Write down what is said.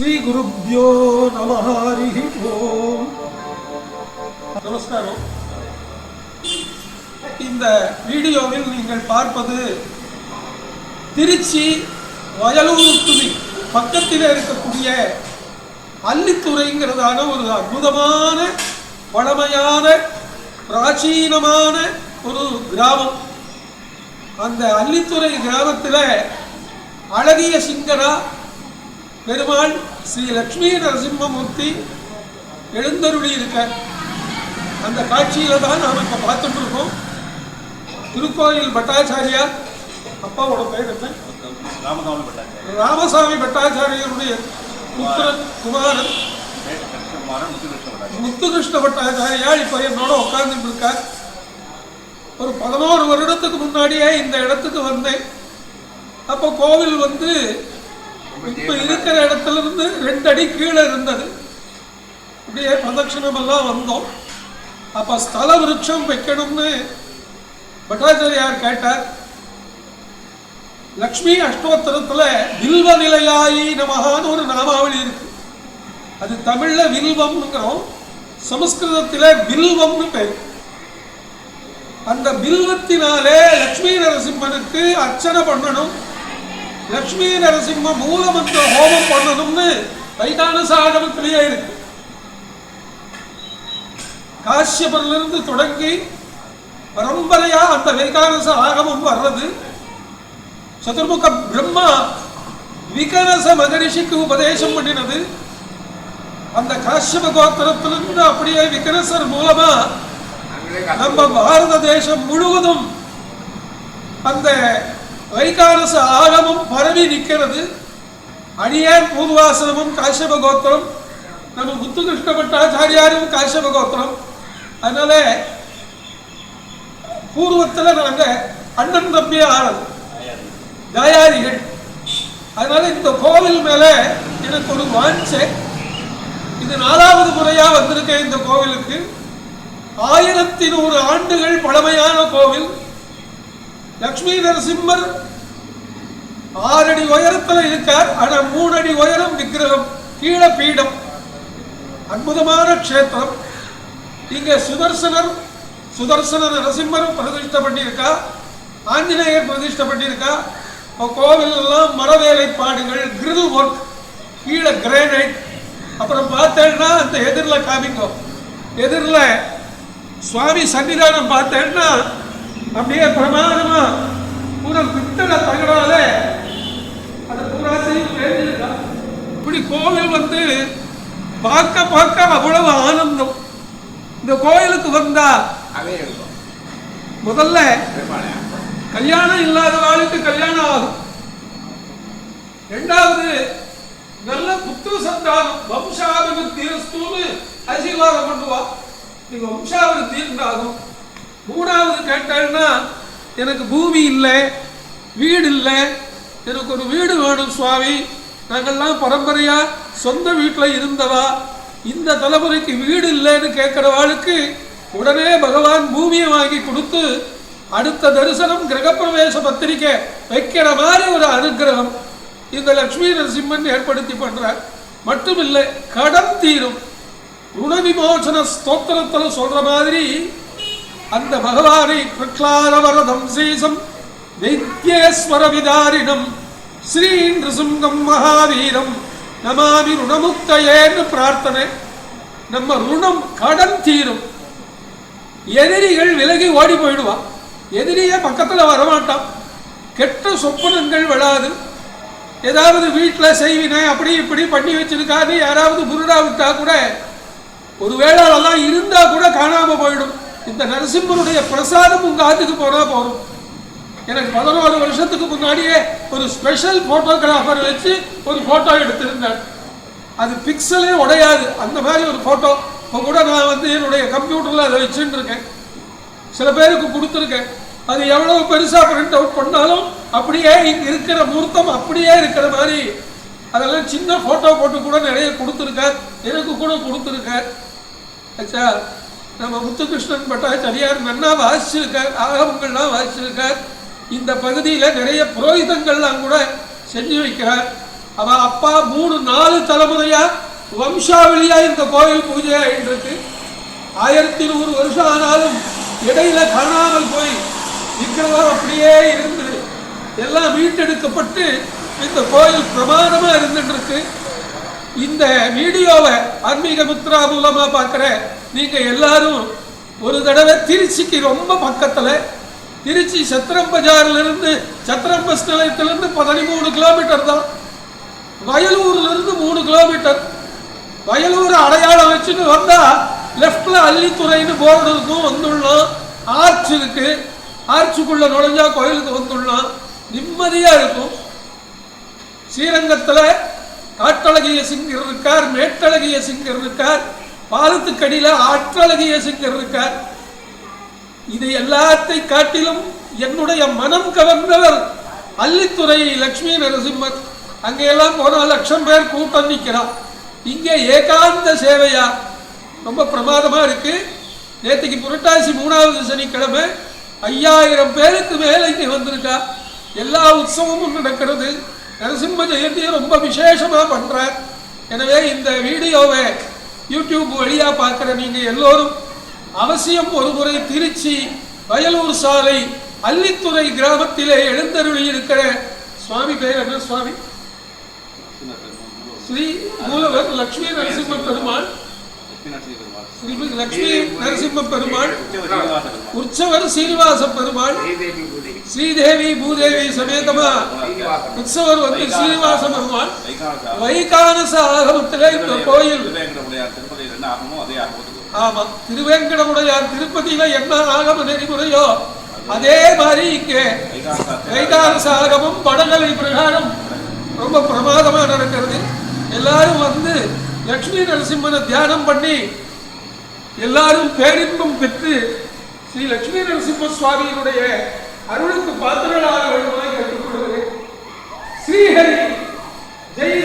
ஸ்ரீ குருப்யோ நம ஹரி ஓம். நமஸ்காரம். இந்த வீடியோவில் நீங்கள் பார்ப்பது திருச்சி வயலூர் துணி பக்கத்தில் இருக்கக்கூடிய அல்லித்துறைங்கிறதான ஒரு அற்புதமான பழமையான பிராச்சீனமான ஒரு கிராமம். அந்த அல்லித்துறை கிராமத்தில் அழகிய சிங்கரா பெருமாள் ஸ்ரீ லக்ஷ்மி நரசிம்மமூர்த்தி எழுந்தருளி இருக்க அந்த காட்சியில தான் நாம் இப்போ பார்த்துட்டு இருக்கோம் திருக்கோயில் பட்டாச்சாரியார் அப்பாவோட பேர் என்ன? ராமசாமி பட்டாச்சாரி ராமசாமி பட்டாச்சாரியருடைய புத்திரன் குமாரன். முத்துகிருஷ்ண பட்டாச்சாரியார். இப்போ என்னோட உட்கார்ந்துட்டு இருக்கார் ஒரு பதினோரு வருடத்துக்கு முன்னாடியே இந்த இடத்துக்கு வந்தேன். அப்போ கோவில் வந்து இப்போ இருக்கிற இடத்துல இருந்து ரெண்டு அடி கீழே இருந்தது. அப்படியே பிரதட்சணம் எல்லாம் வந்தோம். அப்ப ஸ்தல விருட்சம் வைக்கணும்னு பட்டாச்சாரியார் கேட்டார். லக்ஷ்மி அஷ்டோத்தரத்துல வில்வ நிலையாயி நமகான்னு ஒரு நாமாவளி இருக்கு. அது தமிழ்ல வில்வம்ங்கிறோம். சமஸ்கிருதத்துல வில்வம்னு பேர். அந்த வில்வத்தினாலே லக்ஷ்மி நரசிம்மனுக்கு அர்ச்சனை பண்ணணும். லக்ஷ்மி நரசிம்ம மூலமந்திர ஹோமம் பண்ணணும்னு வைகான சாகமத்திலேயே இருக்கு காசியபரிலிருந்து தொடங்கி பரம்பரையா அந்த வைகானச ஆகமம் வர்றது. சதுர்முக பிரம்மா விகனச மகரிஷிக்கு உபதேசம் பண்ணினது. அந்த காஷ்யப கோத்திரத்திலிருந்து அப்படியே விகனசர் மூலமா நம்ம பாரத தேசம் முழுவதும் அந்த ஐகாரச ஆகமம் பரவி நிற்கிறது. அடியார் பூர்வாசனமும் காஷ்யப கோத்திரம். நம்ம முத்துகிருஷ்ண பட்டாச்சாரியாரும் காஷ்யப கோத்திரம். அதனால பூர்வத்தில் நாங்க அண்ணன் தம்பி ஆனது தயாரிகள். அதனால இந்த கோவில் மேல எனக்கு ஒரு வாஞ்சை. இது நாலாவது முறையா வந்திருக்கேன் இந்த கோவிலுக்கு. ஆயிரத்தி நூறு ஆண்டுகள் பழமையான கோவில். லக்ஷ்மி நரசிம்மர் ஆறடி உயரத்தில் இருக்கார். ஆனால் மூணு அடி உயரம் விக்கிரகம் கீழே பீடம். அற்புதமான க்ஷேத்திரம். இங்கே சுதர்சனர் சுதர்சன நரசிம்மரும் பிரதிஷ்டை பண்ணியிருக்கா. ஆஞ்சநேயர் பிரதிஷ்டை பண்ணியிருக்கா. இப்போ கோவில் எல்லாம் மர கிரில் ஒர்க் கீழே கிரானைட் அப்புறம் பார்த்தேன்னா அந்த எதிரில் காமிங்கோ. எதிரில் சுவாமி சன்னிதானம் பார்த்தேன்னா அப்படியே பிரமாதமா பூரா பித்தளை தகடால அந்த பூராசையும் தெரிஞ்சிருக்கா இப்படி கோவில் வந்து பார்க்க பார்க்க அவ்வளவு ஆனந்தம். இந்த கோயிலுக்கு வந்தா அதே இருக்கும் முதல்ல கல்யாணம் இல்லாத ஆளுக்கு கல்யாணம் ஆகும். ரெண்டாவது நல்ல புத்திர சந்தானம். வம்சாபிவிருத்தி ஆசீர்வாதம் பண்ணுவா. நீங்க வம்சாபிவிருத்தி உண்டாகும் மூணாவது கேட்டேன்னா எனக்கு பூமி இல்லை வீடு இல்லை எனக்கு ஒரு வீடு வேணும் சுவாமி. நாங்கள்லாம் பரம்பரையாக சொந்த வீட்டில் இருந்தவா. இந்த தலைமுறைக்கு வீடு இல்லைன்னு கேட்குறவாளுக்கு உடனே பகவான் பூமியை வாங்கி கொடுத்து அடுத்த தரிசனம் கிரகப்பிரவேச பத்திரிக்கை வைக்கிற மாதிரி ஒரு அனுகிரகம் இந்த லக்ஷ்மி நரசிம்மன் ஏற்படுத்தி பண்ணுறார் மட்டும் இல்லை கடன் தீரும். ருண விமோசன சொல்கிற மாதிரி அந்த பகவானை பிரக்லாரவரதம் சீசம் வைத்தியேஸ்வர விதாரிடம் ஸ்ரீ நிருசிங்கம் மகாவீரம். நமாமி ருணமுக்தையேன்னு பிரார்த்தனை. நம்ம ருணம் கடன் தீரும். எதிரிகள் விலகி ஓடி போயிடுவான் எதிரியே பக்கத்தில் வரமாட்டான். கெட்ட சொப்பனங்கள் விழாது. ஏதாவது வீட்டில் செய்வினை அப்படி இப்படி பண்ணி வச்சிருக்காரு யாராவது புருடா விட்டா கூட ஒரு வேளாளெல்லாம் இருந்தால் கூட காணாமல் போயிடும். இந்த நரசிம்மருடைய பிரசாதம் உங்கள் ஆத்துக்கு போனால் போதும். எனக்கு பதினோரு வருஷத்துக்கு முன்னாடியே ஒரு ஸ்பெஷல் ஃபோட்டோகிராஃபர் வச்சு ஒரு ஃபோட்டோ எடுத்திருந்தேன் அது பிக்சலே உடையாது. அந்த மாதிரி ஒரு ஃபோட்டோ இப்போ கூட நான் வந்து என்னுடைய கம்ப்யூட்டரில் அதை வச்சுட்டு இருக்கேன். சில பேருக்கு கொடுத்துருக்கேன். அது எவ்வளவு பெருசாக பிரிண்ட் அவுட் பண்ணாலும் அப்படியே இங்கே இருக்கிற மூர்த்தம் அப்படியே இருக்கிற மாதிரி. அதெல்லாம் சின்ன ஃபோட்டோ போட்டு கூட நிறைய கொடுத்துருக்கார். எனக்கு கூட கொடுத்துருக்கார். ஆச்சா நம்ம முத்துகிருஷ்ணன் பட்டாச்சாரியார் நன்னா வாசிச்சிருக்கார் ஆகமங்கள்லாம் வாசிச்சிருக்கார். இந்த பகுதியில் நிறைய புரோகிதங்கள்லாம் கூட செஞ்சு வைக்கிறார். அவ அப்பா மூணு நாலு தலைமுறையா வம்சாவளியா இந்த கோயில் பூஜை ஆயிட்டு ஆயிரத்தி நூறு வருஷம் ஆனாலும் இடையில காணாமல் போய் விக்கிரகம் அப்படியே இருந்து எல்லாம் மீட்டெடுக்கப்பட்டு இந்த கோயில் பிரமாதமாக இருந்துட்டு இருக்கு இந்த வீடியோவை ஆன்மீக மித்ரா மூலமாக பார்க்குற நீங்கள் எல்லாரும் ஒரு தடவை திருச்சிக்கு ரொம்ப பக்கத்துல திருச்சி சத்திரம் பஜார்ல இருந்து சத்திரம் பஸ் நிலையத்துல இருந்து பதிமூணு கிலோமீட்டர் தான். வயலூர்ல இருந்து மூணு கிலோமீட்டர் வயலூர் அடையாளம் வச்சுன்னு வந்தால் லெஃப்டில் அள்ளித்துறைன்னு போர்டு இருக்கும் வந்துள்ளோம் ஆர்ச் இருக்கு. ஆர்ச்சுக்குள்ளே நுழைஞ்சா கோயிலுக்கு வந்துள்ளோம் நிம்மதியா இருக்கும். ஸ்ரீரங்கத்துல காட்டழகிய சிங்கர் இருக்கார் மேட்டழகிய சிங்கர் இருக்கார். பாலத்துக்கடியில ஆற்றழகிய இயேசுங்கர் இருக்கார். இது எல்லாத்தை காட்டிலும் என்னுடைய மனம் கவர்ந்தவர் அல்லித்துறை லக்ஷ்மி நரசிம்மர். அங்கெல்லாம் போனா லட்சம் பேர் கூட்டம் நிக்கிறான் இங்கே ஏகாந்த சேவையா? ரொம்ப பிரமாதமாக இருக்கு. நேற்றுக்கு புரட்டாசி மூணாவது சனிக்கிழமை ஐயாயிரம் பேருக்கு மேலே இங்கே வந்திருக்கா. எல்லா உற்சவமும் நடக்கிறது. நரசிம்ம ஜெயந்தியை ரொம்ப விசேஷமாக பண்ணுறார் எனவே இந்த வீடியோவை யூடியூப் வழியா பார்க்குற நீங்கள் எல்லோரும் அவசியம் ஒருமுறை திருச்சி வயலூர் சாலை அல்லித்துறை கிராமத்திலே எழுந்தருளி இருக்கிற சுவாமி பேர் என்ன சுவாமி? ஸ்ரீ மூலவர் லட்சுமி நரசிம்ம பெருமாள். லட்சுமி நரசிம்ம பெருமாள் உற்சவர் சீனிவாச பெருமாள் ஸ்ரீதேவி பூதேவி சமேதமா. உற்சவர் வந்து சீனிவாச பெருமாள். வைகானச ஆகமத்தில் இந்த கோயில். ஆமா திருவேங்கடமுடையார் திருப்பதியில என்ன ஆகம நெறிமுறையோ அதே மாதிரி இங்கே வைகானச ஆகமும் வடகலை பிரகாரம் ரொம்ப பிரமாதமா நடக்கிறது. எல்லாரும் வந்து லட்சுமி நரசிம்மனை தியானம் பண்ணி எல்லாரும் பேரின்பம் பெற்று ஸ்ரீ லட்சுமி நரசிம்ம சுவாமியினுடைய அருளுக்கு பாத்திரனாக வேண்டுமாய் கேட்டுக்கொள்கிறேன். ஸ்ரீஹரி ஜெய்